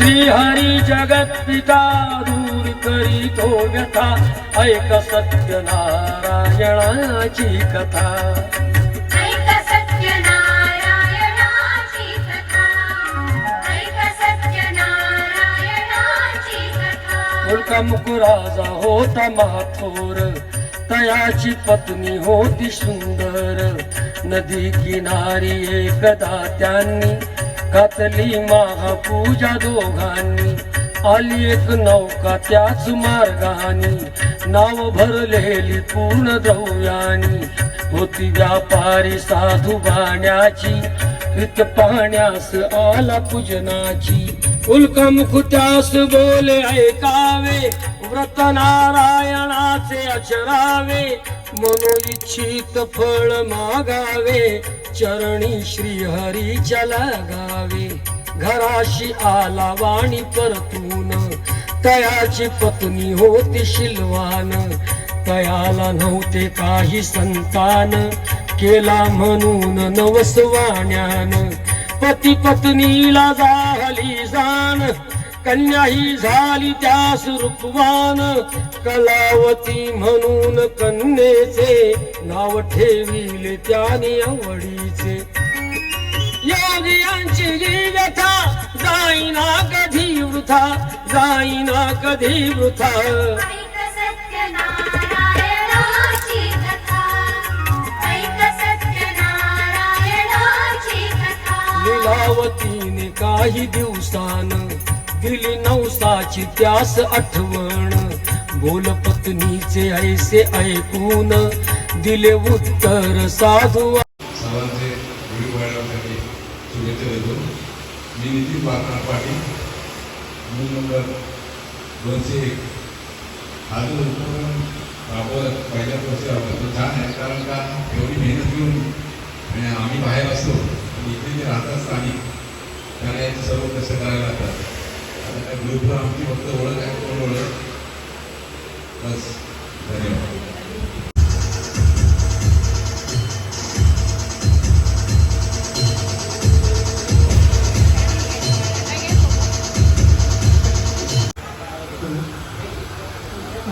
श्रीहरी जगत पिता दूर करी तो व्यथा ऐक सत्य नारायणाची कथा. ऐक सत्यनारायणाची कथा. ऐक सत्यनारायणाची कथा. मुलका मुकुराजा होता महाथोर तयाची पत्नी होती सुंदर. नदी किनारी एकदा त्यांनी घातली महापूजा दोघांनी. आली एक नौका त्याच मार्गानी. नाव भरलेली पूर्ण द्रव्यानी. होती व्यापारी साधू बाण्याची. हित पाहण्यास आला पूजनाची. उल्का त्यास बोले ऐकावे. व्रत नारायणाचे अचरावे. मनो इच्छित फळ मागावे. चरणी श्रीहरीच्या लागावे घराशी आला वाणी परतून. तयाची पत्नी होती शिलवान. तयाला नव्हते काही संतान. केला म्हणून नवसवाण्यान. पती पत्नीला झाली जाण. कन्या ही झाली त्यास रूपवान कलावती म्हणून कन्येचे नाव ठेविले त्याने आवडीचे. योगियांची ही व्यथा जाईना कधी वृथा जाईना कधी वृथा. लीलावतीने काही दिवसान दिली नवसाची त्यास आठवण. बोल पत्नीचे ऐसे ऐकून दिले उत्तर साधू. सर्वांचे गुढीपाडव्यासाठी शुभेच्छा देतो. मी नितीन बाकरा पाटील. मूल नंबर दोनशे एक. हा जो उपक्रम राबवत पहिल्या वर्षी राबवत. तो छान आहे कारण का? एवढी मेहनत घेऊन आणि आम्ही बाहेर असतो. इथे जे राहतात स्थानिक. त्यांना याचे सर्व कसं करायला लागतात. आमची फक्त ओळख आहे कोण ओळख बस धन्यवाद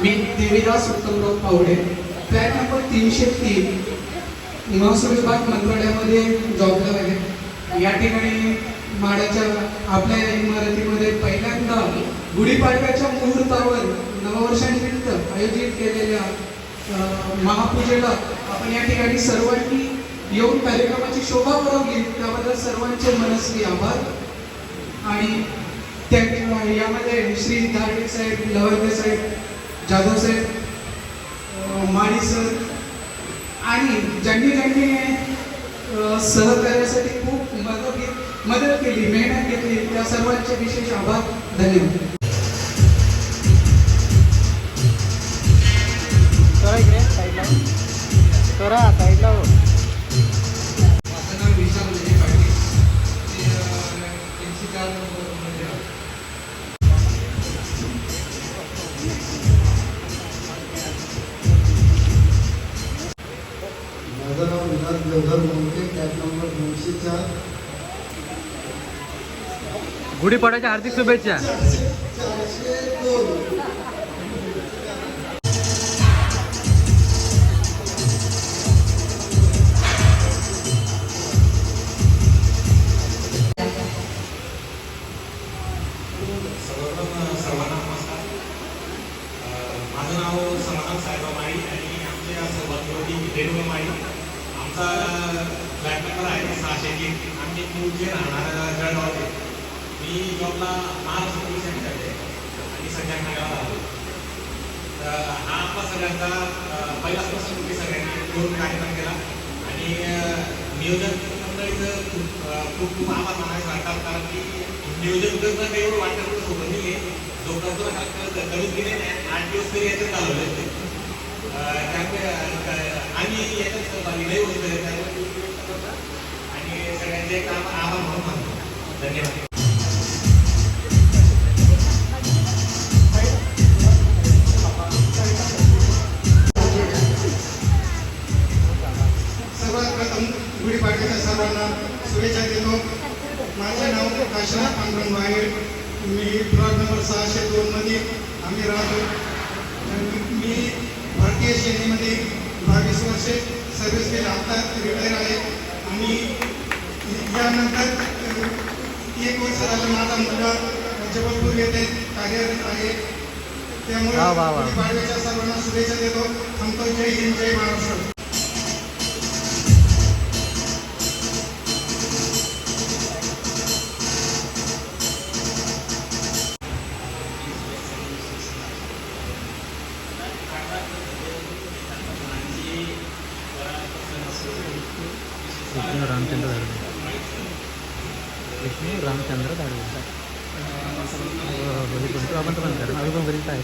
मी देवीदास उत्तमराव पावडे. फ्लॅट नंबर तीनशे तीन. महसूल विभाग मंत्रालयामध्ये जॉबला आहे या ठिकाणी माड्याच्या आपल्या इमारतीमध्ये पहिल्यांदा गुढीपाडव्याच्या मुहूर्तावर नववर्षानिमित्त आयोजित केलेल्या महापूजेला आपण या ठिकाणी सर्वांनी येऊन कार्यक्रमाची शोभा पुरवली त्याबद्दल सर्वांचे मनस्वी आभार. आणि त्या यामध्ये श्री धार्मिक साहेब लवंदे साहेब जाधव साहेब माळी सर आणि ज्यांनी ज्यांनी सहकार्यासाठी खूप मदत घेतली मदत केली मेहनत घेतली. त्या सर्वांचे विशेष आभार. धन्यवाद. माझं गुढीपाडव्याच्या हार्दिक शुभेच्छा. तर हा आपला सगळ्यांचा अं, पहिलाच मी सगळ्यांनी मिळून कार्यक्रम केला. आणि नियोजन मंडळीचं खूप खूप खूप आभार मानायचं वाटतात कारण की नियोजन करणं काही एवढं वाटत होतं सोपं नाही लोकांचं जो गेले ना आठ दिवस तरी याच्यात घालवले असते. त्यामुळे अं, आम्ही याच्यात सहभागी होते त्यामुळे आणि सगळ्यांचे काम आभार म्हणून मानतो. धन्यवाद. वर्षे सर्व्हिस केली आता रिटायर आहे आणि यानंतर एक वर्ष झालं माझा मुलगा जबलपूर येथे कार्यरत आहे. त्यामुळे सर्वांना शुभेच्छा देतो. थांबतो जय हिंद जय महाराष्ट्र. पण करा आम्ही पण बरीच आहे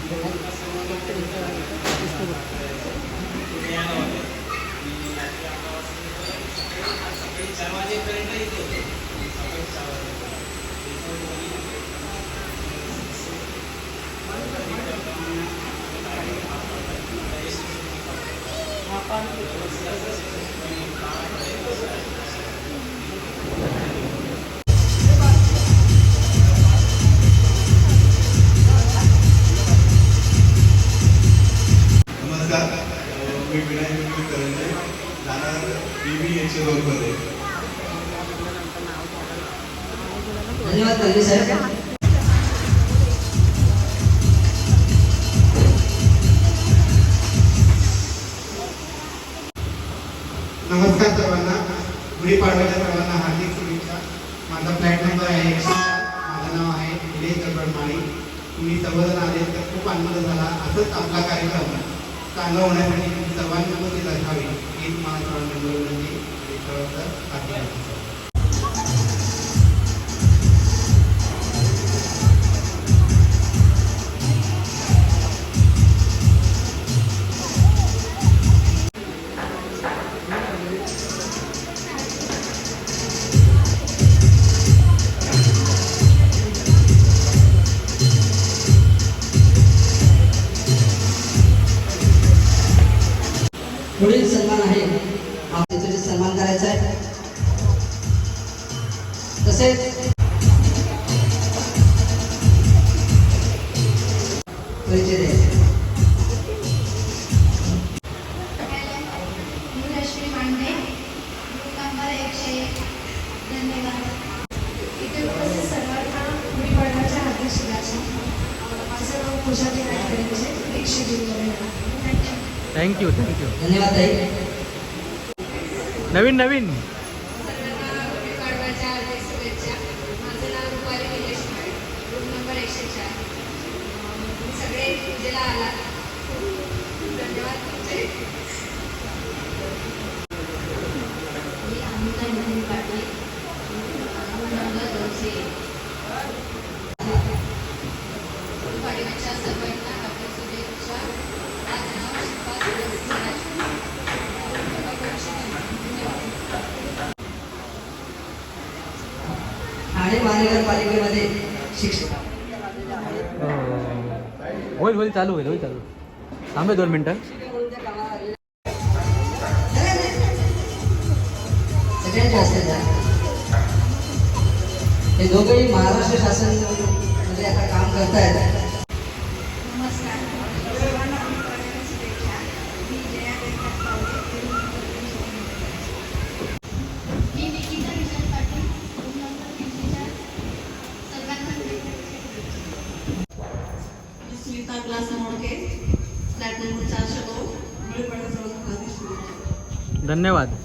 नमस्कार करंजे जाणार एच रोडमध्ये धन्यवाद साहेब. नमस्कार सर्वांना. गुढीपाडव्याच्या सर्वांना हार्दिक शुभेच्छा. माझा फ्लॅट नंबर आहे एकशे. माझं नाव आहे निलेश गडबडमाळी तुम्ही सर्वजण आले तर खूप आनंद झाला. असंच आपला कार्यक्रम. चांगलं होण्यासाठी तुम्ही सर्वांनी उपस्थित असावे ही तुम्हाला सर्वांना विनंती थँक्यू थँक्यू धन्यवाद नवीन नवीन गुढीपाडव्याच्या हार्दिक शुभेच्छा माझं नाव रुपाली निलेश माळे ग्रुप नंबर एकशे चार तुम्ही सगळे पूजेला आलात धन्यवाद तुमचे मी अमिता मोहन पाटील ग्रुप नंबर दोनशे एक गुढीपाडव्याच्या सर्वांना हार्दिक शुभेच्छा माझं नाव शिल्पा सुरेश धन्यवाद ठाणे महानगरपालिकेमध्ये शिक्षक होईल होईल चालू होईल होईल चालू. थांबे दोन मिनटं. हे दोघेही महाराष्ट्र शासनमध्ये आता काम करतायत. धन्यवाद.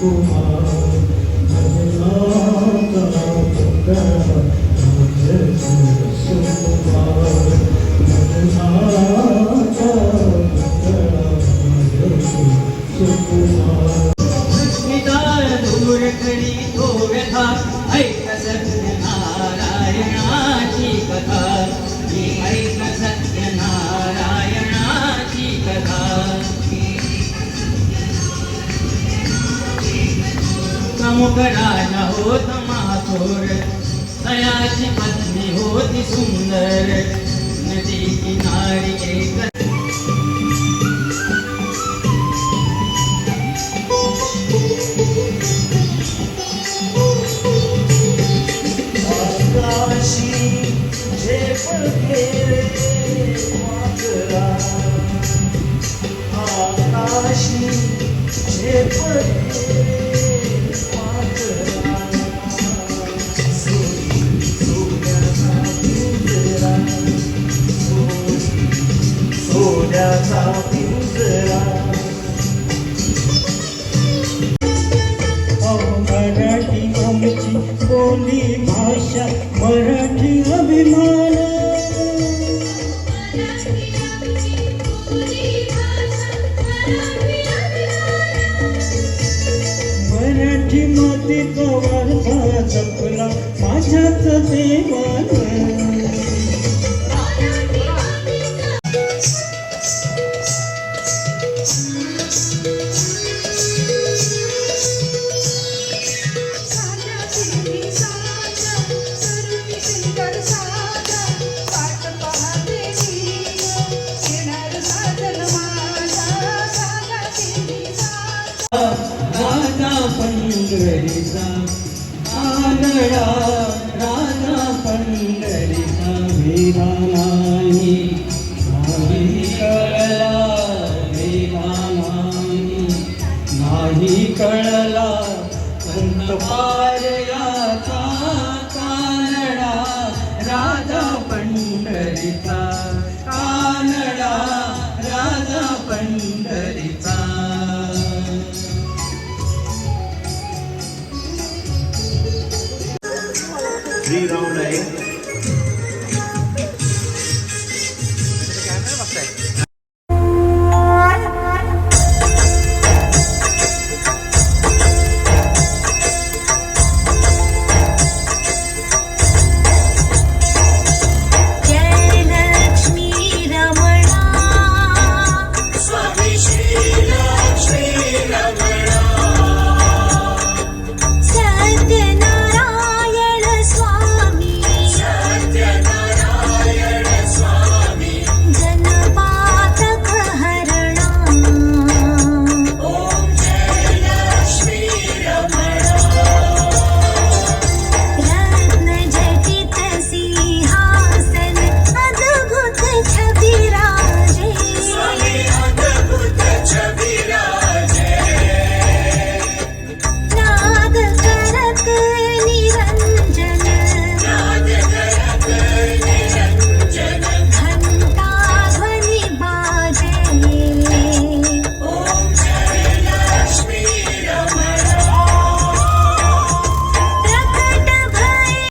Kumar मुगडाला होत महाथोर तयाची पत्नी होती सुंदर नदी किनारी एक मराठी माती कवार जपला. माझ्यात ते पंढरीचा कानडा राजा पंढरीचा. श्रीराम